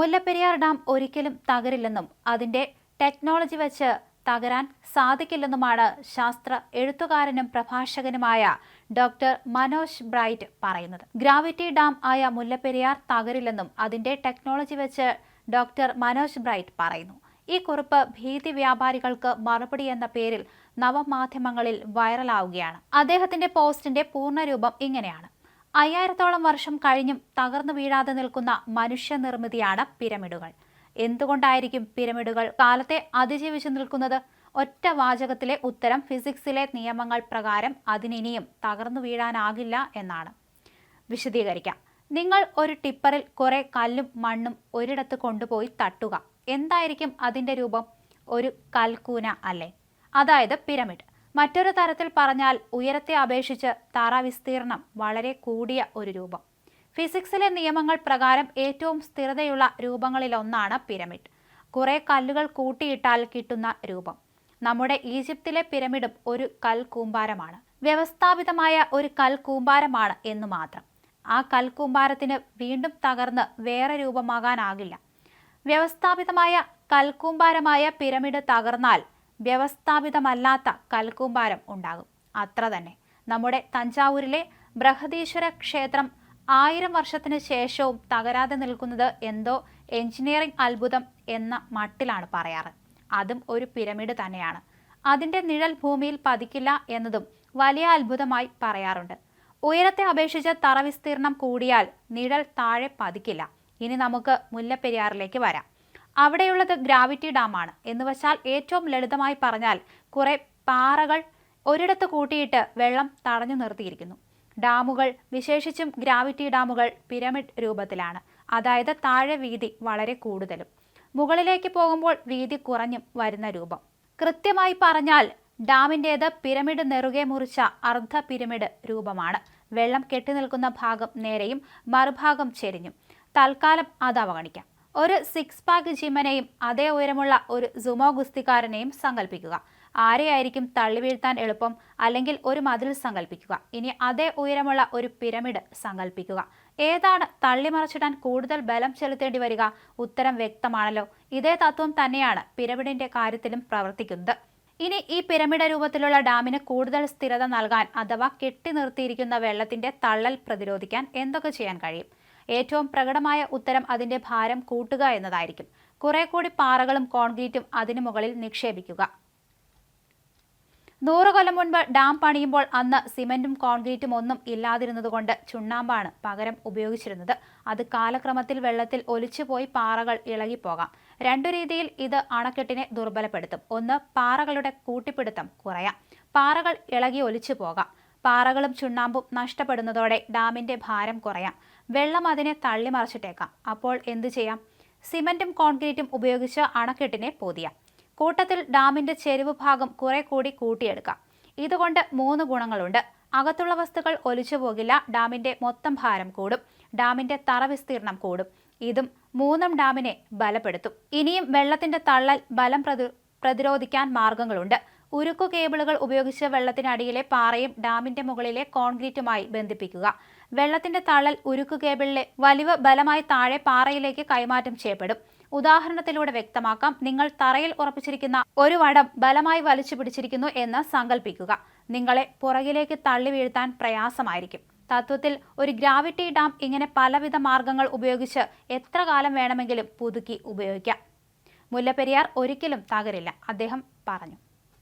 Mullaperiyar dam ഒരിക്കലും തകരില്ലെന്നും അതിന്റെ technology വെച്ച് തകരാൻ സാധിക്കില്ലെന്നുമാണ് ശാസ്ത്ര എഴുത്തുകാരനും പ്രഭാഷകനുമായ ഡോക്ടർ മനോജ് ബ്രൈറ്റ് പറയുന്നത്. ഗ്രാവിറ്റി ഡാം ആയ മുല്ലപ്പെരിയാർ തകരില്ലെന്നും അതിന്റെ ടെക്നോളജി വെച്ച് ഡോക്ടർ മനോജ് ബ്രൈറ്റ് പറയുന്നു. ഈ കുറിപ്പ് ഭീതി വ്യാപാരികൾക്ക് മറുപടി എന്ന പേരിൽ നവമാധ്യമങ്ങളിൽ വൈറലാവുകയാണ് അദ്ദേഹത്തിന്റെ പോസ്റ്റിന്റെ പൂർണരൂപം ഇങ്ങനെയാണ്. അയ്യായിരത്തോളം വർഷം കഴിഞ്ഞും തകർന്നു വീഴാതെ നിൽക്കുന്ന മനുഷ്യനിർമ്മിതിയാണ് പിരമിഡുകൾ. എന്തുകൊണ്ടായിരിക്കും പിരമിഡുകൾ? കാലത്തെ അതിജീവിച്ചു നിൽക്കുന്നത് ഒറ്റ വാചകത്തിലെ ഉത്തരം ഫിസിക്സിലെ നിയമങ്ങൾ പ്രകാരം അതിനിനിയും തകർന്നു വീഴാനാകില്ല എന്നാണ്. വിശദീകരിക്കാം. നിങ്ങൾ ഒരു ടിപ്പറിൽ കുറെ കല്ലും മണ്ണും ഒരിടത്ത് കൊണ്ടുപോയി തട്ടുക. എന്തായിരിക്കും അതിന്റെ രൂപം? ഒരു കൽക്കൂന അല്ലേ? അതായത് പിരമിഡ്. മറ്റൊരു തരത്തിൽ പറഞ്ഞാൽ ഉയരത്തെ അപേക്ഷിച്ച് തറ വിസ്തീർണം വളരെ കൂടിയ ഒരു രൂപം. ഫിസിക്സിലെ നിയമങ്ങൾ പ്രകാരം ഏറ്റവും സ്ഥിരതയുള്ള രൂപങ്ങളിലൊന്നാണ് പിരമിഡ്. കുറെ കല്ലുകൾ കൂട്ടിയിട്ടാൽ കിട്ടുന്ന രൂപം. നമ്മുടെ ഈജിപ്തിലെ പിരമിഡും ഒരു കൽ കൂമ്പാരമാണ് വ്യവസ്ഥാപിതമായ ഒരു കൽ കൂമ്പാരമാണ് എന്ന് മാത്രം. ആ കൽ കൂമ്പാരത്തിന് വീണ്ടും തകർന്ന് വേറെ രൂപമാകാനാകില്ല. വ്യവസ്ഥാപിതമായ കൽക്കൂമ്പാരമായ പിരമിഡ് തകർന്നാൽ വ്യവസ്ഥാപിതമല്ലാത്ത കൽക്കൂമ്പാരം ഉണ്ടാകും. അത്ര തന്നെ. നമ്മുടെ തഞ്ചാവൂരിലെ ബൃഹദീശ്വര ക്ഷേത്രം ആയിരം വർഷത്തിന് ശേഷവും തകരാതെ നിൽക്കുന്നത് എന്തോ എഞ്ചിനീയറിംഗ് അത്ഭുതം എന്ന മട്ടിലാണ് പറയാറ്. അതും ഒരു പിരമിഡ് തന്നെയാണ്. അതിന്റെ നിഴൽ ഭൂമിയിൽ പതിക്കില്ല എന്നതും വലിയ അത്ഭുതമായി പറയാറുണ്ട്. ഉയരത്തെ അപേക്ഷിച്ച് തറ വിസ്തീർണം കൂടിയാൽ നിഴൽ താഴെ പതിക്കില്ല. ഇനി നമുക്ക് മുല്ലപ്പെരിയാറിലേക്ക് വരാം. അവിടെയുള്ളത് ഗ്രാവിറ്റി ഡാമാണ്. എന്ന് വച്ചാൽ ഏറ്റവും ലളിതമായി പറഞ്ഞാൽ കുറേ പാറകൾ ഒരിടത്ത് കൂട്ടിയിട്ട് വെള്ളം തടഞ്ഞു നിർത്തിയിരിക്കുന്നു. ഡാമുകൾ വിശേഷിച്ചും ഗ്രാവിറ്റി ഡാമുകൾ പിരമിഡ് രൂപത്തിലാണ്. അതായത് താഴെ വീതി വളരെ കൂടുതലും. മുകളിലേക്ക് പോകുമ്പോൾ വീതി കുറഞ്ഞും വരുന്ന രൂപം. കൃത്യമായി പറഞ്ഞാൽ ഡാമിന്റേത് പിരമിഡ് നെറുകെ മുറിച്ച അർദ്ധ പിരമിഡ് രൂപമാണ്. വെള്ളം കെട്ടിനിൽക്കുന്ന ഭാഗം നേരെയും മറുഭാഗം ചെരിഞ്ഞും. തൽക്കാലം അത് അവഗണിക്കാം. ഒരു സിക്സ് പാക്ക് ജിമ്മനെയും അതേ ഉയരമുള്ള ഒരു സുമോ ഗുസ്തിക്കാരനെയും സങ്കല്പിക്കുക ആരെയായിരിക്കും തള്ളി വീഴ്ത്താൻ എളുപ്പം അല്ലെങ്കിൽ ഒരു മതിൽ സങ്കല്പിക്കുക ഇനി അതേ ഉയരമുള്ള ഒരു പിരമിഡ് സങ്കല്പിക്കുക ഏതാണ് തള്ളിമറച്ചിടാൻ കൂടുതൽ ബലം ചെലുത്തേണ്ടി വരിക? ഉത്തരം വ്യക്തമാണല്ലോ. ഇതേ തത്വം തന്നെയാണ് പിരമിഡിന്റെ കാര്യത്തിലും പ്രവർത്തിക്കുന്നത്. ഇനി ഈ പിരമിഡ് രൂപത്തിലുള്ള ഡാമിന് കൂടുതൽ സ്ഥിരത നൽകാൻ അഥവാ കെട്ടി നിർത്തിയിരിക്കുന്ന വെള്ളത്തിന്റെ തള്ളൽ പ്രതിരോധിക്കാൻ എന്തൊക്കെ ചെയ്യാൻ കഴിയും? ഏറ്റവും പ്രകടമായ ഉത്തരം അതിന്റെ ഭാരം കൂട്ടുക എന്നതായിരിക്കും. കുറെ കൂടി പാറകളും കോൺക്രീറ്റും അതിനു മുകളിൽ നിക്ഷേപിക്കുക. നൂറ് കൊല്ലം മുൻപ് ഡാം പണിയുമ്പോൾ അന്ന് സിമെന്റും കോൺക്രീറ്റും ഒന്നും ഇല്ലാതിരുന്നതുകൊണ്ട് ചുണ്ണാമ്പാണ് പകരം ഉപയോഗിച്ചിരുന്നത്. അത് കാലക്രമത്തിൽ വെള്ളത്തിൽ ഒലിച്ചുപോയി പാറകൾ ഇളകിപ്പോകാം. രണ്ടു രീതിയിൽ ഇത് അണക്കെട്ടിനെ ദുർബലപ്പെടുത്തും. ഒന്ന് പാറകളുടെ കൂട്ടിപ്പിടുത്തം കുറയാം. പാറകൾ ഇളകി ഒലിച്ചു പോകാം പാറകളും ചുണ്ണാമ്പും നഷ്ടപ്പെടുന്നതോടെ ഡാമിന്റെ ഭാരം കുറയാം. വെള്ളം അതിനെ തള്ളി തള്ളിമറിച്ചിട്ടേക്കാം. അപ്പോൾ എന്തു ചെയ്യാം? സിമന്റും കോൺക്രീറ്റും ഉപയോഗിച്ച് അണക്കെട്ടിനെ പൊതിയാം. കൂട്ടത്തിൽ ഡാമിന്റെ ചെരുവ് ഭാഗം കുറെ കൂടി കൂട്ടിയെടുക്കാം. ഇതുകൊണ്ട് മൂന്ന് ഗുണങ്ങളുണ്ട്. അകത്തുള്ള വസ്തുക്കൾ ഒലിച്ചു പോകില്ല ഡാമിന്റെ മൊത്തം ഭാരം കൂടും ഡാമിന്റെ തറ വിസ്തീർണം കൂടും. ഇതും മൂന്നും ഡാമിനെ ബലപ്പെടുത്തും. ഇനിയും വെള്ളത്തിന്റെ തള്ളൽ ബലം പ്രതി പ്രതിരോധിക്കാൻ മാർഗങ്ങളുണ്ട്. ഉരുക്കു കേബിളുകൾ ഉപയോഗിച്ച് വെള്ളത്തിനടിയിലെ പാറയും ഡാമിന്റെ മുകളിലെ കോൺക്രീറ്റുമായി ബന്ധിപ്പിക്കുക. വെള്ളത്തിന്റെ തള്ളൽ ഉരുക്കു കേബിളിലെ വലിവ് ബലമായി താഴെ പാറയിലേക്ക് കൈമാറ്റം ചെയ്യപ്പെടും. ഉദാഹരണത്തിലൂടെ വ്യക്തമാക്കാം നിങ്ങൾ തറയിൽ ഉറപ്പിച്ചിരിക്കുന്ന ഒരു വടം ബലമായി വലിച്ചു പിടിച്ചിരിക്കുന്നു എന്ന് സങ്കല്പിക്കുക നിങ്ങളെ പുറകിലേക്ക് തള്ളി വീഴ്ത്താൻ പ്രയാസമായിരിക്കും. തത്വത്തിൽ ഒരു ഗ്രാവിറ്റി ഡാം ഇങ്ങനെ പലവിധ മാർഗങ്ങൾ ഉപയോഗിച്ച് എത്ര കാലം വേണമെങ്കിലും പുതുക്കി ഉപയോഗിക്കാം. മുല്ലപ്പെരിയാർ ഒരിക്കലും തകരില്ല അദ്ദേഹം പറഞ്ഞു.